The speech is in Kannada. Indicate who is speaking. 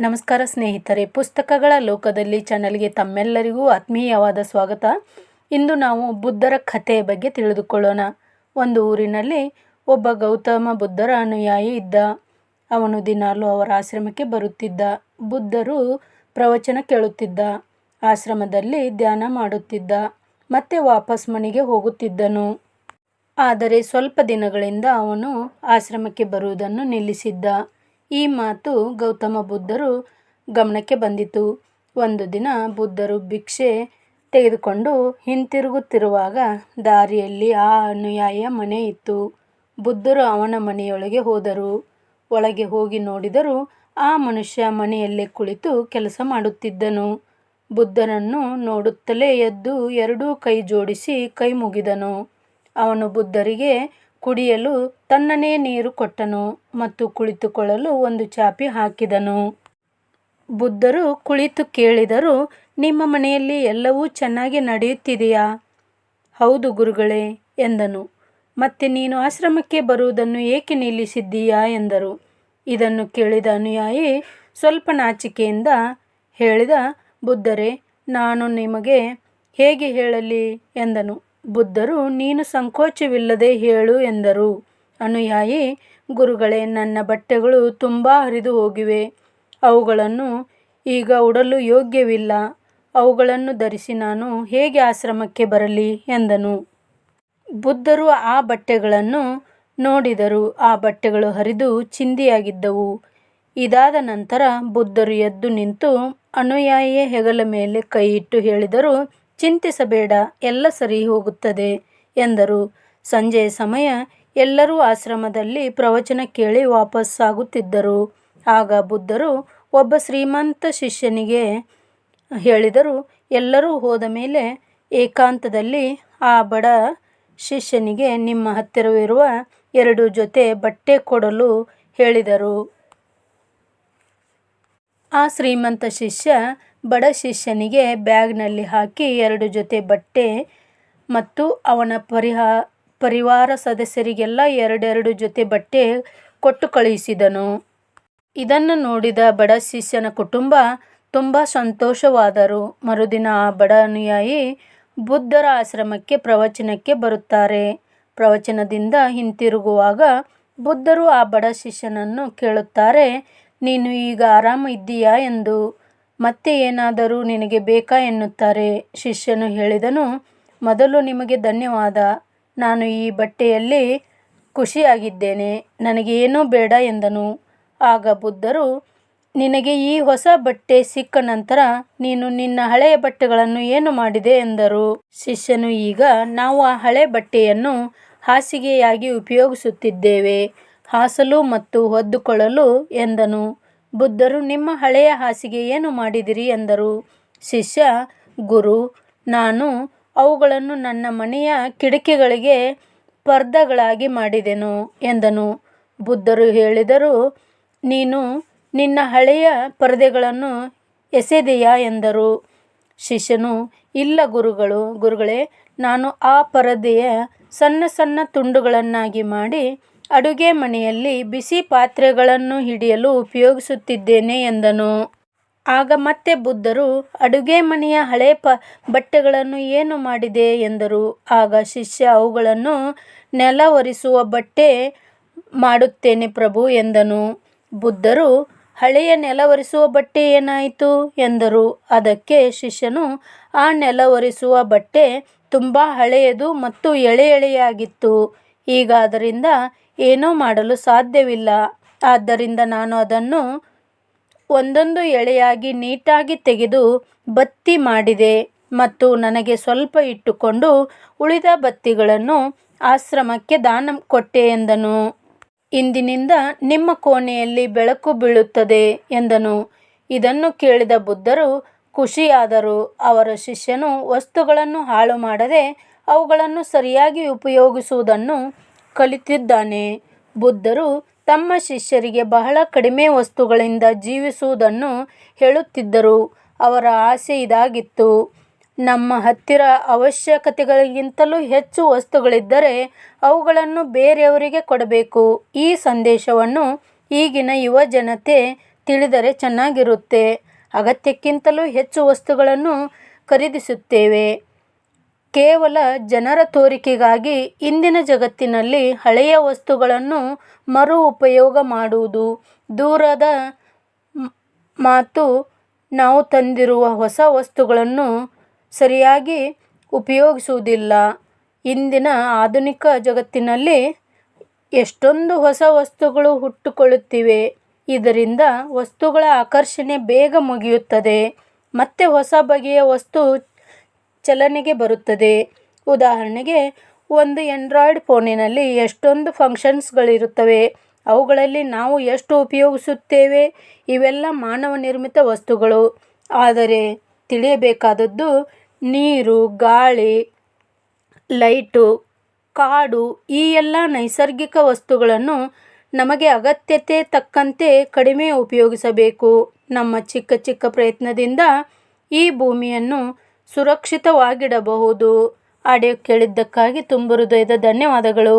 Speaker 1: ನಮಸ್ಕಾರ ಸ್ನೇಹಿತರೆ, ಪುಸ್ತಕಗಳ ಲೋಕದಲ್ಲಿ ಚಾನಲ್ಗೆ ತಮ್ಮೆಲ್ಲರಿಗೂ ಆತ್ಮೀಯವಾದ ಸ್ವಾಗತ. ಇಂದು ನಾವು ಬುದ್ಧರ ಕಥೆಯ ಬಗ್ಗೆ ತಿಳಿದುಕೊಳ್ಳೋಣ. ಒಂದು ಊರಿನಲ್ಲಿ ಒಬ್ಬ ಗೌತಮ ಬುದ್ಧರ ಅನುಯಾಯಿ ಇದ್ದ. ಅವನು ದಿನಾಲು ಅವರ ಆಶ್ರಮಕ್ಕೆ ಬರುತ್ತಿದ್ದ. ಬುದ್ಧರು ಪ್ರವಚನ ಕೇಳುತ್ತಿದ್ದ. ಆಶ್ರಮದಲ್ಲಿ ಧ್ಯಾನ ಮಾಡುತ್ತಿದ್ದ. ಮತ್ತೆ ವಾಪಸ್ ಮನೆಗೆ ಹೋಗುತ್ತಿದ್ದನು. ಆದರೆ ಸ್ವಲ್ಪ ದಿನಗಳಿಂದ ಅವನು ಆಶ್ರಮಕ್ಕೆ ಬರುವುದನ್ನು ನಿಲ್ಲಿಸಿದ್ದ. ಈ ಮಾತು ಗೌತಮ ಬುದ್ಧರು ಗಮನಕ್ಕೆ ಬಂದಿತು. ಒಂದು ದಿನ ಬುದ್ಧರು ಭಿಕ್ಷೆ ತೆಗೆದುಕೊಂಡು ಹಿಂತಿರುಗುತ್ತಿರುವಾಗ ದಾರಿಯಲ್ಲಿ ಆ ಅನುಯಾಯಿಯ ಮನೆ ಇತ್ತು. ಬುದ್ಧರು ಅವನ ಮನೆಯೊಳಗೆ ಹೋದರು. ಒಳಗೆ ಹೋಗಿ ನೋಡಿದರು ಆ ಮನುಷ್ಯ ಮನೆಯಲ್ಲೇ ಕುಳಿತು ಕೆಲಸ ಮಾಡುತ್ತಿದ್ದನು. ಬುದ್ಧನನ್ನು ನೋಡುತ್ತಲೇ ಎದ್ದು ಎರಡೂ ಕೈ ಜೋಡಿಸಿ ಕೈ ಮುಗಿದನು. ಅವನು ಬುದ್ಧರಿಗೆ ಕುಡಿಯಲು ತನ್ನನೇ ನೀರು ಕೊಟ್ಟನು ಮತ್ತು ಕುಳಿತುಕೊಳ್ಳಲು ಒಂದು ಚಾಪಿ ಹಾಕಿದನು. ಬುದ್ಧರು ಕುಳಿತು ಕೇಳಿದರು, ನಿಮ್ಮ ಮನೆಯಲ್ಲಿ ಎಲ್ಲವೂ ಚೆನ್ನಾಗಿ ನಡೆಯುತ್ತಿದೆಯಾ? ಹೌದು ಗುರುಗಳೇ, ಎಂದನು. ಮತ್ತೆ ನೀನು ಆಶ್ರಮಕ್ಕೆ ಬರುವುದನ್ನು ಏಕೆ ನಿಲ್ಲಿಸಿದ್ದೀಯಾ? ಎಂದರು. ಇದನ್ನು ಕೇಳಿದ ಅನುಯಾಯಿ ಸ್ವಲ್ಪ ನಾಚಿಕೆಯಿಂದ ಹೇಳಿದ, ಬುದ್ಧರೇ, ನಾನು ನಿಮಗೆ ಹೇಗೆ ಹೇಳಲಿ? ಎಂದನು. ಬುದ್ಧರು, ನೀನು ಸಂಕೋಚವಿಲ್ಲದೆ ಹೇಳು ಎಂದರು. ಅನುಯಾಯಿ, ಗುರುಗಳೇ, ನನ್ನ ಬಟ್ಟೆಗಳು ತುಂಬ ಹರಿದು ಹೋಗಿವೆ. ಅವುಗಳನ್ನು ಈಗ ಉಡಲು ಯೋಗ್ಯವಿಲ್ಲ. ಅವುಗಳನ್ನು ಧರಿಸಿ ನಾನು ಹೇಗೆ ಆಶ್ರಮಕ್ಕೆ ಬರಲಿ ಎಂದನು. ಬುದ್ಧರು ಆ ಬಟ್ಟೆಗಳನ್ನು ನೋಡಿದರು. ಆ ಬಟ್ಟೆಗಳು ಹರಿದು ಚಿಂದಿಯಾಗಿದ್ದವು. ಇದಾದ ನಂತರ ಬುದ್ಧರು ಎದ್ದು ನಿಂತು ಅನುಯಾಯಿಯ ಹೆಗಲ ಮೇಲೆ ಕೈಯಿಟ್ಟು ಹೇಳಿದರು ಚಿಂತಿಸಬೇಡ, ಎಲ್ಲ ಸರಿ ಹೋಗುತ್ತದೆ ಎಂದರು. ಸಂಜೆಯ ಸಮಯ ಎಲ್ಲರೂ ಆಶ್ರಮದಲ್ಲಿ ಪ್ರವಚನ ಕೇಳಿ ವಾಪಸ್ಸಾಗುತ್ತಿದ್ದರು ಆಗ ಬುದ್ಧರು ಒಬ್ಬ ಶ್ರೀಮಂತ ಶಿಷ್ಯನಿಗೆ ಹೇಳಿದರು, ಎಲ್ಲರೂ ಹೋದ ಮೇಲೆ ಏಕಾಂತದಲ್ಲಿ ಆ ಬಡ ಶಿಷ್ಯನಿಗೆ, ನಿಮ್ಮ ಹತ್ತಿರವಿರುವ ಎರಡು ಜೊತೆ ಬಟ್ಟೆ ಕೊಡಲು ಹೇಳಿದರು. ಆ ಶ್ರೀಮಂತ ಶಿಷ್ಯ ಬಡ ಶಿಷ್ಯನಿಗೆ ಬ್ಯಾಗ್ನಲ್ಲಿ ಹಾಕಿ ಎರಡು ಜೊತೆ ಬಟ್ಟೆ ಮತ್ತು ಅವನ ಪರಿಹಾ, ಪರಿವಾರ ಸದಸ್ಯರಿಗೆಲ್ಲ ಎರಡೆರಡು ಜೊತೆ ಬಟ್ಟೆ ಕೊಟ್ಟು ಕಳುಹಿಸಿದನು. ಇದನ್ನು ನೋಡಿದ ಬಡ ಶಿಷ್ಯನ ಕುಟುಂಬ ತುಂಬ ಸಂತೋಷವಾದರು. ಮರುದಿನ ಆ ಬಡ ಅನುಯಾಯಿ ಬುದ್ಧರ ಆಶ್ರಮಕ್ಕೆ ಪ್ರವಚನಕ್ಕೆ ಬರುತ್ತಾರೆ. ಪ್ರವಚನದಿಂದ ಹಿಂತಿರುಗುವಾಗ ಬುದ್ಧರು ಆ ಬಡ ಶಿಷ್ಯನನ್ನು ಕೇಳುತ್ತಾರೆ, ನೀನು ಈಗ ಆರಾಮ ಇದ್ದೀಯಾ? ಎಂದು. ಮತ್ತೆ ಏನಾದರೂ ನಿನಗೆ ಬೇಕಾ ಎನ್ನುತ್ತಾರೆ ಶಿಷ್ಯನು ಹೇಳಿದನು, ಮೊದಲು ನಿಮಗೆ ಧನ್ಯವಾದ. ನಾನು ಈ ಬಟ್ಟೆಯಲ್ಲಿ ಖುಷಿಯಾಗಿದ್ದೇನೆ. ನನಗೆ ಏನೂ ಬೇಡ ಎಂದನು. ಆಗ ಬುದ್ಧರು, ನಿನಗೆ ಈ ಹೊಸ ಬಟ್ಟೆ ಸಿಕ್ಕ ನಂತರ ನೀನು ನಿನ್ನ ಹಳೆಯ ಬಟ್ಟೆಗಳನ್ನು ಏನು ಮಾಡಿದೆ ಎಂದರು. ಶಿಷ್ಯನು, ಈಗ ನಾವು ಆ ಹಳೆ ಬಟ್ಟೆಯನ್ನು ಹಾಸಿಗೆಯಾಗಿ ಉಪಯೋಗಿಸುತ್ತಿದ್ದೇವೆ, ಹಾಸಲು ಮತ್ತು ಹೊದ್ದುಕೊಳ್ಳಲು ಎಂದನು. ಬುದ್ಧರು, ನಿಮ್ಮ ಹಳೆಯ ಹಾಸಿಗೆ ಏನು ಮಾಡಿದಿರಿ ಎಂದರು ಶಿಷ್ಯ, ಗುರು, ನಾನು ಅವುಗಳನ್ನು ನನ್ನ ಮನೆಯ ಕಿಟಕಿಗಳಿಗೆ ಪರ್ದಗಳಾಗಿ ಮಾಡಿದೆನು ಎಂದನು. ಬುದ್ಧರು ಹೇಳಿದರು, ನೀನು ನಿನ್ನ ಹಳೆಯ ಪರದೆಗಳನ್ನು ಎಸೆದೆಯಾ ಎಂದರು. ಶಿಷ್ಯನು, ಇಲ್ಲ ಗುರುಗಳು, ಗುರುಗಳೇ, ನಾನು ಆ ಪರದೆಯ ಸಣ್ಣ ಸಣ್ಣ ತುಂಡುಗಳನ್ನಾಗಿ ಮಾಡಿ ಅಡುಗೆ ಮನೆಯಲ್ಲಿ ಬಿಸಿ ಪಾತ್ರೆಗಳನ್ನು ಹಿಡಿಯಲು ಉಪಯೋಗಿಸುತ್ತಿದ್ದೇನೆ ಎಂದನು. ಆಗ ಮತ್ತೆ ಬುದ್ಧರು, ಅಡುಗೆ ಮನೆಯ ಹಳೆ ಪ, ಬಟ್ಟೆಗಳನ್ನು ಏನು ಮಾಡಿದೆ? ಎಂದರು. ಆಗ ಶಿಷ್ಯ, ಅವುಗಳನ್ನು ನೆಲ ಒರೆಸುವ ಬಟ್ಟೆ ಮಾಡುತ್ತೇನೆ ಪ್ರಭು ಎಂದನು. ಬುದ್ಧರು, ಹಳೆಯ ನೆಲ ಒರೆಸುವ ಬಟ್ಟೆ ಏನಾಯಿತು? ಎಂದರು. ಅದಕ್ಕೆ ಶಿಷ್ಯನು, ಆ ನೆಲ ಒರೆಸುವ ಬಟ್ಟೆ ತುಂಬ ಹಳೆಯದು ಮತ್ತು ಎಳೆ ಎಳೆಯಾಗಿತ್ತು ಈಗ ಅದರಿಂದ ಏನೂ ಮಾಡಲು ಸಾಧ್ಯವಿಲ್ಲ. ಆದ್ದರಿಂದ ನಾನು ಅದನ್ನು ಒಂದೊಂದು ಎಳೆಯಾಗಿ ನೀಟಾಗಿ ತೆಗೆದು ಬತ್ತಿ ಮಾಡಿದೆ ಮತ್ತು ನನಗೆ ಸ್ವಲ್ಪ ಇಟ್ಟುಕೊಂಡು ಉಳಿದ ಬತ್ತಿಗಳನ್ನು ಆಶ್ರಮಕ್ಕೆ ದಾನ ಕೊಟ್ಟೆ ಎಂದನು. ಇಂದಿನಿಂದ ನಿಮ್ಮ ಕೋಣೆಯಲ್ಲಿ ಬೆಳಕು ಬೀಳುತ್ತದೆ ಎಂದನು. ಇದನ್ನು ಕೇಳಿದ ಬುದ್ಧರು ಖುಷಿಯಾದರು. ಅವರ ಶಿಷ್ಯನು ವಸ್ತುಗಳನ್ನು ಹಾಳು ಮಾಡದೆ ಅವುಗಳನ್ನು ಸರಿಯಾಗಿ ಉಪಯೋಗಿಸುವುದನ್ನು ಕಲಿತಿದ್ದಾನೆ. ಬುದ್ಧರು ತಮ್ಮ ಶಿಷ್ಯರಿಗೆ ಬಹಳ ಕಡಿಮೆ ವಸ್ತುಗಳಿಂದ ಜೀವಿಸುವುದನ್ನು ಹೇಳುತ್ತಿದ್ದರು. ಅವರ ಆಸೆ ಇದಾಗಿತ್ತು. ನಮ್ಮ ಹತ್ತಿರ ಅವಶ್ಯಕತೆಗಳಿಗಿಂತಲೂ ಹೆಚ್ಚು ವಸ್ತುಗಳಿದ್ದರೆ ಅವುಗಳನ್ನು ಬೇರೆಯವರಿಗೆ ಕೊಡಬೇಕು. ಈ ಸಂದೇಶವನ್ನು ಈಗಿನ ಯುವ ಜನತೆ ತಿಳಿದರೆ ಚೆನ್ನಾಗಿರುತ್ತೆ. ಅಗತ್ಯಕ್ಕಿಂತಲೂ ಹೆಚ್ಚು ವಸ್ತುಗಳನ್ನು ಖರೀದಿಸುತ್ತೇವೆ. ಕೇವಲ ಜನರ ತೋರಿಕೆಗಾಗಿ ಇಂದಿನ ಜಗತ್ತಿನಲ್ಲಿ ಹಳೆಯ ವಸ್ತುಗಳನ್ನು ಮರು ಉಪಯೋಗ ಮಾಡುವುದು, ದೂರದ ಮಾತು ನಾವು ತಂದಿರುವ ಹೊಸ ವಸ್ತುಗಳನ್ನು ಸರಿಯಾಗಿ ಉಪಯೋಗಿಸುವುದಿಲ್ಲ. ಇಂದಿನ ಆಧುನಿಕ ಜಗತ್ತಿನಲ್ಲಿ ಎಷ್ಟೊಂದು ಹೊಸ ವಸ್ತುಗಳು ಹುಟ್ಟಿಕೊಳ್ಳುತ್ತಿವೆ. ಇದರಿಂದ ವಸ್ತುಗಳ ಆಕರ್ಷಣೆ ಬೇಗ ಮುಗಿಯುತ್ತದೆ. ಮತ್ತೆ ಹೊಸ ಬಗೆಯ ವಸ್ತು ಚಲನೆಗೆ ಬರುತ್ತದೆ. ಉದಾಹರಣೆಗೆ, ಒಂದು ಎಂಡ್ರಾಯ್ಡ್ ಫೋನಿನಲ್ಲಿ ಎಷ್ಟೊಂದು ಫಂಕ್ಷನ್ಸ್ಗಳಿರುತ್ತವೆ ಅವುಗಳಲ್ಲಿ ನಾವು ಎಷ್ಟು ಉಪಯೋಗಿಸುತ್ತೇವೆ? ಇವೆಲ್ಲ ಮಾನವ ನಿರ್ಮಿತ ವಸ್ತುಗಳು. ಆದರೆ, ತಿಳಿಯಬೇಕಾದದ್ದು, ನೀರು, ಗಾಳಿ, ಲೈಟು, ಕಾಡು, ಈ ಎಲ್ಲ ನೈಸರ್ಗಿಕ ವಸ್ತುಗಳನ್ನು ನಮಗೆ ಅಗತ್ಯತೆ ತಕ್ಕಂತೆ ಕಡಿಮೆ ಉಪಯೋಗಿಸಬೇಕು. ನಮ್ಮ ಚಿಕ್ಕ ಚಿಕ್ಕ ಪ್ರಯತ್ನದಿಂದ ಈ ಭೂಮಿಯನ್ನು ಸುರಕ್ಷಿತವಾಗಿಡಬಹುದು. ಆಡಿಯೋ ಕೇಳಿದ್ದಕ್ಕಾಗಿ ತುಂಬ ಹೃದಯದ ಧನ್ಯವಾದಗಳು.